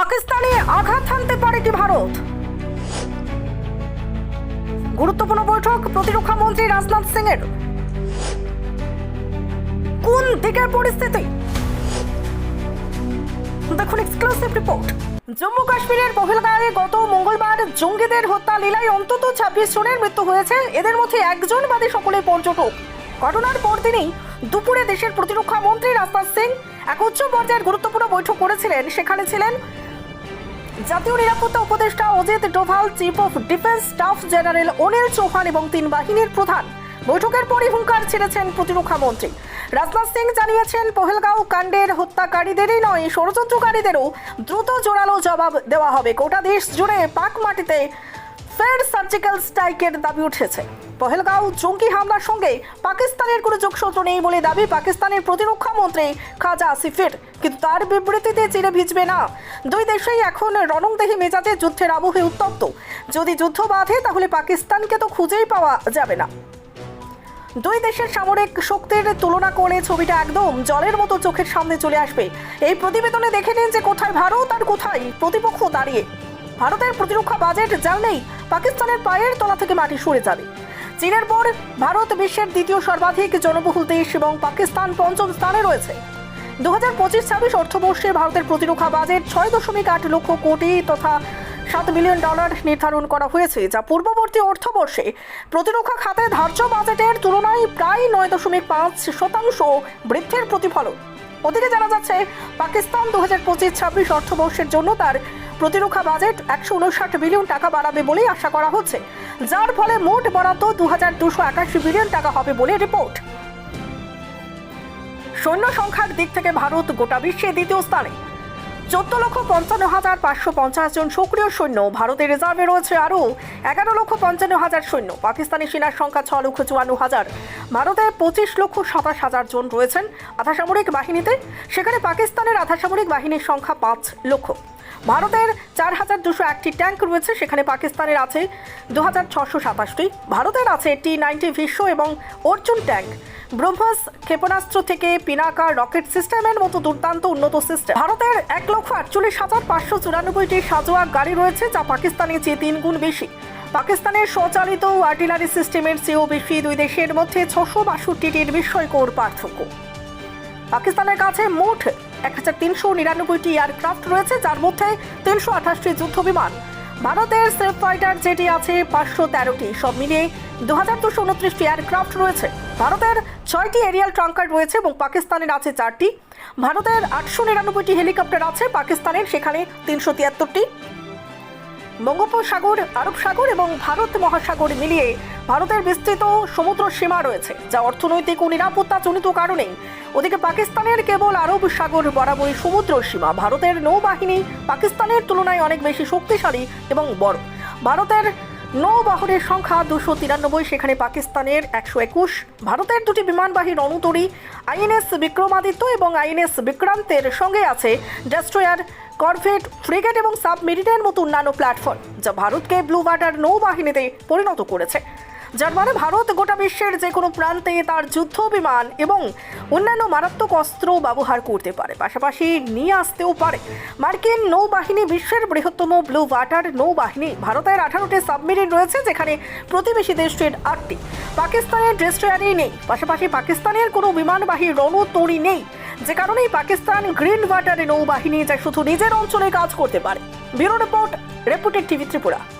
পাকিস্তানে আঘাত হানতে পারে কি ভারত? গুরুত্বপূর্ণ বৈঠক প্রতিরক্ষা মন্ত্রী রাজনাথ সিং এর কোন দিকের পরিস্থিতি? দেখুন এক্সক্লুসিভ রিপোর্ট জম্মু কাশ্মীরের পহেলগাঁয়ে গত মঙ্গলবার জঙ্গিদের হত্যা লীলায় অন্তত ছাব্বিশ জনের মৃত্যু হয়েছে। এদের মধ্যে একজন বাদে সকলে পর্যটক। ঘটনার পরদিনই দুপুরে দেশের প্রতিরক্ষা মন্ত্রী রাজনাথ সিং এক উচ্চ পর্যায়ের গুরুত্বপূর্ণ বৈঠক করেছিলেন। সেখানে ছিলেন জাতীয় নিরাপত্তা উপদেষ্টা Ajit Doval chief of defence staff general Anil Chauhan এবং তিন বাহিনীর প্রধান। বৈঠকের পরই হুঙ্কার ছেড়েছেন প্রতিরক্ষা মন্ত্রী। রাজনাথ সিং জানিয়েছেন, পহেলগাঁও কাণ্ডের হত্যাকারীদেরই নয়, ষড়যন্ত্রকারীদেরও দ্রুত জোরালো জবাব দেওয়া হবে। গোটা দেশ জুড়ে পাক মাটিতে ফের সার্জিক্যাল স্ট্রাইকের দাবি উঠেছে। পহেলগাঁও জঙ্গি হামলার সঙ্গে পাকিস্তানের কোনো যোগসূত্র নেই বলে দাবি পাকিস্তানের প্রতিরক্ষা মন্ত্রী খাজা আসিফের। কিন্তু তার বিবৃতিতে চিরে ভিজবে না। দুই দেশেই এখন রণংদেহী মেজাজে যুদ্ধের আবহে উত্তপ্ত। যদি যুদ্ধ বাঁধে, তাহলে পাকিস্তানকে তো খুঁজেই পাওয়া যাবে না। দুই দেশের সামরিক শক্তির তুলনা করে ছবিটা একদম জলের মতো চোখের সামনে চলে আসবে। এই প্রতিবেদনে দেখে নিন যে কোথায় ভারত আর কোথায় প্রতিপক্ষ দাঁড়িয়ে। ভারতের প্রতিরক্ষা বাজেট যা নেই, পাকিস্তানের পায়ের তলা থেকে মাটি সরে যাবে। চীনের পর ভারত বিশ্বের দ্বিতীয় সর্বাধিক জনবহুল দেশ এবং পাকিস্তান পঞ্চম স্থানে রয়েছে। দু হাজার পঁচিশ ছাব্বিশ অর্থবর্ষে ভারতের প্রতিরক্ষা বাজেট ছয় দশমিক আট লক্ষ কোটি তথা সাত মিলিয়ন ডলার নির্ধারণ করা হয়েছে, যা পূর্ববর্তী অর্থবর্ষে প্রতিরক্ষা খাতে ধার্য বাজেটের তুলনায় প্রায় নয় দশমিক পাঁচ শতাংশ বৃদ্ধির প্রতিফলন। ওদিকে জানা যাচ্ছে, পাকিস্তান দু হাজার পঁচিশ ছাব্বিশ অর্থবর্ষের জন্য তার প্রতিরক্ষা বাজেট একশো উনষাট বিলিয়ন টাকা বাড়াবে বলেই আশা করা হচ্ছে। যার ফলে মোট বরাদ্দ দু হাজার দুশো একাশি বিলিয়ন টাকা হবে বলে রিপোর্ট। সৈন্য সংখ্যার দিক থেকে ভারত গোটা বিশ্বে দ্বিতীয় স্থানে। চোদ্দ লক্ষ পঞ্চান্ন হাজার পাঁচশো পঞ্চাশ জন সক্রিয় সৈন্য। ভারতের রিজার্ভে রয়েছে আরও এগারো লক্ষ পঞ্চান্ন হাজার সৈন্য পাকিস্তানি সেনার সংখ্যা ছ লক্ষ চুয়ান্ন হাজার। ভারতে পঁচিশ লক্ষ সাতাশ হাজার জন রয়েছেন আধাসামরিক বাহিনীতে। সেখানে পাকিস্তানের আধাসামরিক বাহিনীর সংখ্যা পাঁচ লক্ষ। ভারতের চার হাজার দুশো একটি ট্যাঙ্ক রয়েছে, সেখানে পাকিস্তানের আছে দু হাজার ছশো সাতাশটি। ভারতের আছে টি নাইনটি বিশ্ব এবং অর্জুন ট্যাঙ্ক। ব্রহ্মস ক্ষেপণাস্ত্র থেকে পিনাকা রকেট সিস্টেমের মতো দুর্দান্ত উন্নত সিস্টেম। ভারতের এক লক্ষ আটচল্লিশ হাজার পাঁচশো চুরানব্বইটি সাজোয়া গাড়ি রয়েছে, যা পাকিস্তানের চেয়ে তিন গুণ বেশি। পাকিস্তানের স্বচালিত আর্টিলারি সিস্টেমের চেয়েও বেশি দুই দেশের মধ্যে ছশো বাষট্টিটির বিস্ময়কর পার্থক্য। পাকিস্তানের কাছে মোট এক হাজার তিনশো নিরানব্বইটি এয়ারক্রাফট রয়েছে, যার মধ্যে তিনশো আঠাশটি যুদ্ধ বিমান ভারতের সেফ ফাইটার যেটি আছে, পাঁচশো তেরোটি। সব মিলিয়ে দু হাজার দুশো উনত্রিশটি এয়ারক্রাফট রয়েছে। ভারতের ছয়টি এরিয়াল ট্রাঙ্কার রয়েছে এবং পাকিস্তানের আছে চারটি। ভারতের আটশো নিরানব্বইটি হেলিকপ্টার আছে, পাকিস্তানের সেখানে তিনশো তিয়াত্তরটি। বঙ্গোপসাগর আরব সাগর এবং ভারত মহাসাগর মিলিয়ে ভারতের বিস্তৃত সমুদ্র সীমা রয়েছে, যা অর্থনৈতিক ও নিরাপত্তাজনিত কারণে ওদিকে পাকিস্তানের কেবল আরব সাগর বরাবরই সমুদ্র সীমা, ভারতের নৌবাহিনী পাকিস্তানের তুলনায় অনেক বেশি শক্তিশালী এবং বড়। ভারতের নৌবাহনের সংখ্যা দুশো তিরানব্বই, সেখানে পাকিস্তানের একশো একুশ, ভারতের দুটি বিমানবাহী রণতরী আইএনএস বিক্রমাদিত্য এবং আইএনএস বিক্রান্তের সঙ্গে আছে ডেস্ট্রয়ার, করভেট, ফ্রিগেট এবং সাবমেরিনের মতো অন্যান্য প্ল্যাটফর্ম, যা ভারতকে ব্লু ওয়াটার নৌবাহিনীতে পরিণত করেছে। যার মানে ভারত গোটা বিশ্বের যে কোনো প্রান্তে তার যুদ্ধ বিমান এবং অন্যান্য মারাত্মক অস্ত্র ব্যবহার করতে পারে। পাশাপাশি নিয়ে আসতেও পারে। মার্কিন নৌবাহিনী বিশ্বের বৃহত্তম ব্লু ওয়াটার নৌবাহিনী ভারতের আঠারোটি সাবমেরিন রয়েছে, যেখানে প্রতিবেশী দেশটির আটটি। পাকিস্তানের ডেস্ট্রয়ারই নেই। পাশাপাশি পাকিস্তানের কোনো বিমানবাহী রণতরী নেই। যে কারণেই পাকিস্তান গ্রিন ওয়াটার নৌবাহিনী, যা শুধু নিজের অঞ্চলে কাজ করতে পারে। Bureau report, reputed TV Tripura.